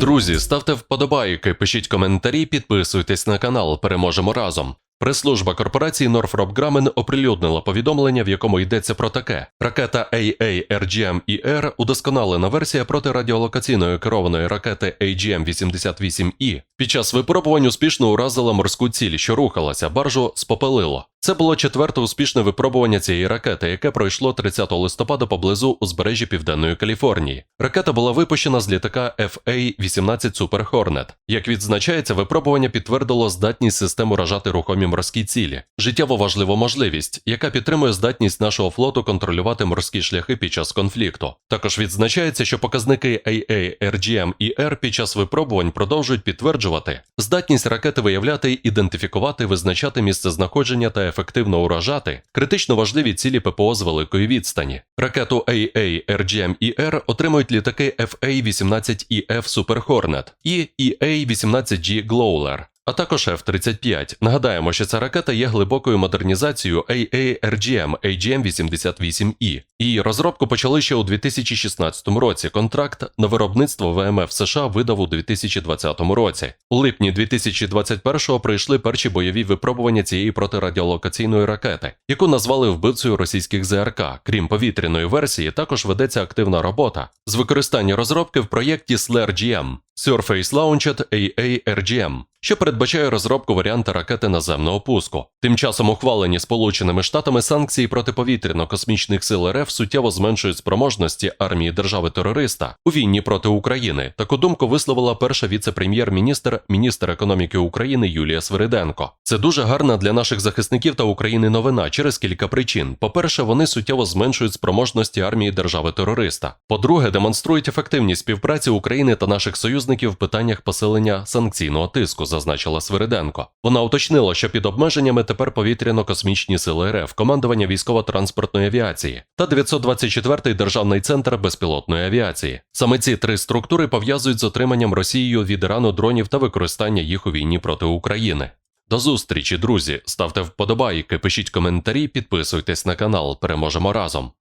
Друзі, ставте вподобайки, пишіть коментарі, підписуйтесь на канал. Переможемо разом. Прес-служба корпорації Northrop Grumman оприлюднила повідомлення, в якому йдеться про таке: ракета AARGM-ER – удосконалена версія протирадіолокаційної керованої ракети AGM-88E. Під час випробувань успішно уразила морську ціль, що рухалася, баржу спопелило. Це було четверте успішне випробування цієї ракети, яке пройшло 30 листопада поблизу узбережжя Південної Каліфорнії. Ракета була випущена з літака FA-18 Super Hornet. Як відзначається, випробування підтвердило здатність систем уражати рухомі морські цілі, життєво важливу можливість, яка підтримує здатність нашого флоту контролювати морські шляхи під час конфлікту. Також відзначається, що показники AA, RGM і R під час випробувань продовжують підтверджувати здатність ракети виявляти, ідентифікувати, визначати місце знаходження та ефективно уражати критично важливі цілі ППО з великої відстані. Ракету AA, RGM і R отримують літаки FA-18EF Super Hornet і EA-18G Glowler. А також F-35. Нагадаємо, що ця ракета є глибокою модернізацією AARGM AGM-88E. Її розробку почали ще у 2016 році. Контракт на виробництво ВМФ США видав у 2020 році. У липні 2021-го прийшли перші бойові випробування цієї протирадіолокаційної ракети, яку назвали вбивцею російських ЗРК. Крім повітряної версії, також ведеться активна робота з використання розробки в проєкті SLARE-GM Surface Launched AARGM, що передбачає розробку варіанта ракети наземного пуску. Тим часом ухвалені Сполученими Штатами санкції проти повітряно-космічних сил Суттєво зменшують спроможності армії держави-терориста у війні проти України. Таку думку висловила перша віце-прем'єр-міністр, міністр економіки України Юлія Свириденко. Це дуже гарна для наших захисників та України новина через кілька причин. По-перше, вони суттєво зменшують спроможності армії держави-терориста. По-друге, демонструють ефективність співпраці України та наших союзників в питаннях посилення санкційного тиску, зазначила Свириденко. Вона уточнила, що під обмеженнями тепер повітряно-космічні сили РФ, командування військово-транспортної авіації та 924-й державний центр безпілотної авіації. Саме ці три структури пов'язують з отриманням Росією від Ірану дронів та використання їх у війні проти України. До зустрічі, друзі! Ставте вподобайки, пишіть коментарі, підписуйтесь на канал. Переможемо разом.